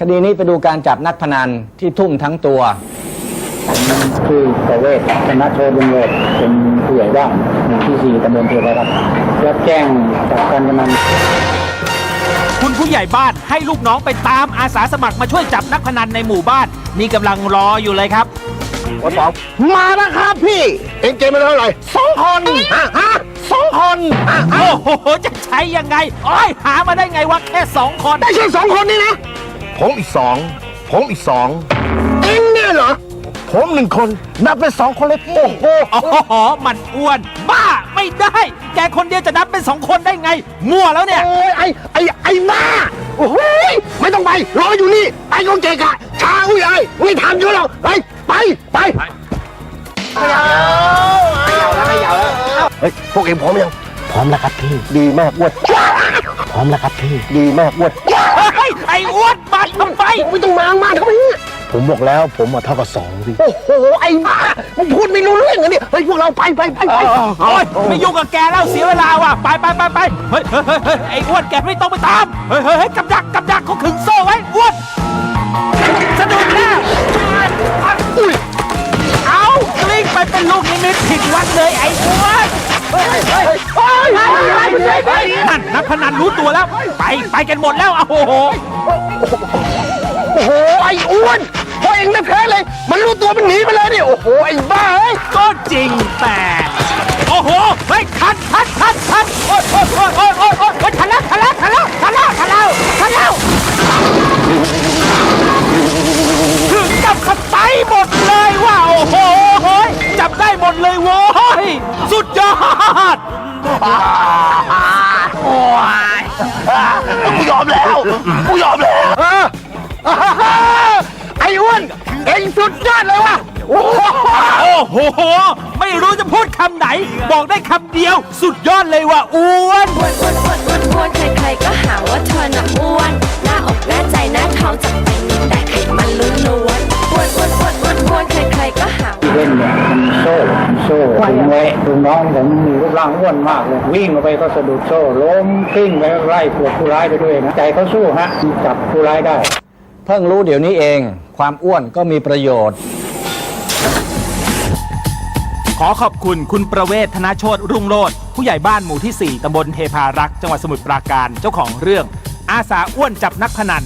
คดีนี้ไปดูการจับนักพนันที่ทุ่มทั้งตัวชื่อประเวศชนะโชบุญโลดเป็นผู้ใหญ่บ้านหมู่ที่สี่ตำบลเทวรัตน์รับแจ้งจากการกำนันคุณผู้ใหญ่บ้านให้ลูกน้องไปตามอาสาสมัครมาช่วยจับนักพนันในหมู่บ้าน นี่กำลังรออยู่เลยครับ วันสองมาแล้วครับพี่ เอ็งเกมไปเท่าไหร่สองคนฮะฮะสองคนฮะฮะโอ้โห จะใช้ยังไง โอ้ยหามาได้ไงวะแค่สองคนไม่ใช่สองคนนี่นะ ผมอีกสองผมอีกสองเอ็งเนี่ยเหรอ ผมหนึ่งคนนับเป็นสองคนเลยพี่โอ้โหโอ้โหมันอ้วน บ้าไม่ได้ แกคนเดียวจะนับเป็นสองคนได้ไง มั่วแล้วเนี่ย โอ้ยไอ้ไอ้ไอ้บ้าโอ้โหยไม่ต้องไปรออยู่นี่ไอ้กงเจกะช้าอุ้ยไอ้ไม่ทันอยู่หรอกไปไปไปไม่เอาไม่เอาแล้วไม่เอาแล้วเฮ้ยพวกเอ็งพร้อมยังพร้อมแล้วครับพี่ ดีมากอ้วดพร้อมแล้วครับพี่ ดีมากอ้วดเฮ้ยไอ้อ้วนมา ทำไมไม่ต้องมามาทำไมเนี่ยผมบอกแล้วผมมาเท่ากับสองพี่โอ้โหไอ้บ้ามึงพูดไม่รู้เรื่องเหรอเนี่ยเฮ้ยพวกเราไปไปไปไปโอ้ยไม่ยุ่งกับแกแล้วเสียเวลาว่ะไปไปไปไปเฮ้ยเฮ้ยเฮ้ยเฮ้ยไอ้อ้วนแกไม่ต้องไปตามเฮ้ยเฮ้ยเฮ้ยกับดักกับดักเขาขึงโซ่ไว้อ้วนสะดุดแล้วอุ้ยเอากลิ้งไปเป็นลูกนิมิตผิดวัดเลยไอ้อ้วนนั่นนักพนันรู้ตัวแล้ว ไปไปกันหมดแล้วโอ้โห โอ้โห ไอ้อ้วนพอเองไม่แพ้เลย มันรู้ตัวมันหนีไปเลยเนี่โอ้โห ไอ้บ้าเอ้ย ก็จริงแต่ โอ้โหเฮ้ยทันทันทันทันโอ้ยโอ้ยโอ้ยโอ้ยโอ้ยโอ้ยโอ้ยทันแล้วทันแล้วทันแล้วทันแล้วทันแล้วทันแล้วถึงกับขับไปหมดเลยว่ะโอ้โหเฮ้ยจับได้หมดเลยโว้ยสุดยอดกูยอมแล้ว กูยอมแล้ว นเองสุดยอดเลยว่ะโอ้โหโอ้โห ไม่รู้จะพูดคำไหน บอกได้คำเดียว สุดยอดเลยว่ะอ้วนอ้วนอ้วนอ้วนอ้วนอ้วนใครๆก็หาว่าเธอน่ะอ้วน หน้าอกหน้าใจหน้าท้องจะไปมีแต่ไขมันล้วนๆอ้วนอ้วนอ้วนอ้วนอ้วนใครๆก็หาที่เล่นเนี่ยมันโซ่โซ่ถึงไว้ลูกน้องผมมีรูปร่างอ้วนมากเลยวิ่งออกไปก็สะดุดโซ่ล้มกลิ้งไปไล่ปวดผู้ร้ายไปด้วยนะใจเขาสู้ฮะจับผู้ร้ายได้ เพิ่งรู้เดี๋ยวนี้เอง ความอ้วนก็มีประโยชน์ ขอขอบคุณคุณประเวศธนาโชตรุ่งโรธผู้ใหญ่บ้านหมู่ที่ 4ตำบลเทพารักษ์จังหวัดสมุทรปราการเจ้าของเรื่อง อาสาอ้วนจับนักพนัน